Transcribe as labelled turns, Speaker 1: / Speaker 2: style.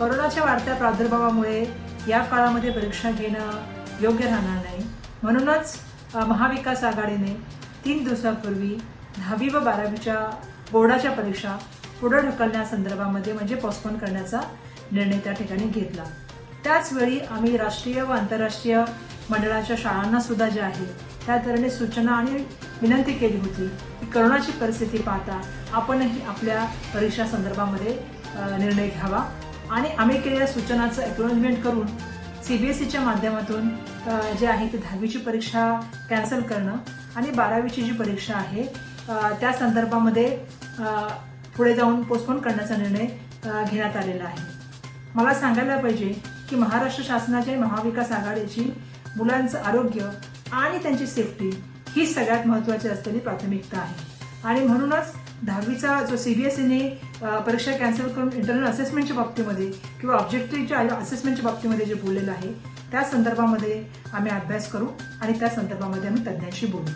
Speaker 1: कोरोनाच्या वाढत्या प्रादुर्भावामुळे या काळामध्ये परीक्षा घेणं योग्य राहणार नाही. म्हणूनच महाविकास आघाडीने तीन दिवसापूर्वी दहावी व बारावीच्या बोर्डाच्या परीक्षा पुढे ढकलण्यासंदर्भामध्ये म्हणजे पोस्टपोन करण्याचा निर्णय त्या ठिकाणी घेतला. त्याचवेळी आम्ही राष्ट्रीय व आंतरराष्ट्रीय मंडळाच्या शाळांना सुद्धा जे आहे त्या तऱ्हेने सूचना आणि विनंती केली होती की करोनाची परिस्थिती पाहता आपणही आपल्या परीक्षा संदर्भामध्ये निर्णय घ्यावा. आणि आम्ही केलेल्या सूचनाचं एक्नॉलेजमेंट करून सी बी एस ईच्या माध्यमातून जे आहे ते दहावीची परीक्षा कॅन्सल करणं आणि बारावीची जी परीक्षा आहे त्या संदर्भामध्ये पुढे जाऊन पोस्टपोन करण्याचा निर्णय घेण्यात आलेला आहे. मला सांगायला पाहिजे की महाराष्ट्र शासनाच्या महाविकास आघाडीची मुलांचं आरोग्य आणि त्यांची सेफ्टी ही सगळ्यात महत्त्वाची असलेली प्राथमिकता आहे. आणि म्हणूनच दहावीचा जो सी बी एस सीने परीक्षा कॅन्सल करून इंटरनल असेसमेंटच्या बाबतीमध्ये किंवा ऑब्जेक्टिव्हच्या असेसमेंटच्या बाबतीमध्ये जे बोललेलं आहे त्या संदर्भामध्ये आम्ही अभ्यास करू आणि त्या संदर्भामध्ये आम्ही तज्ज्ञांशी बोलू.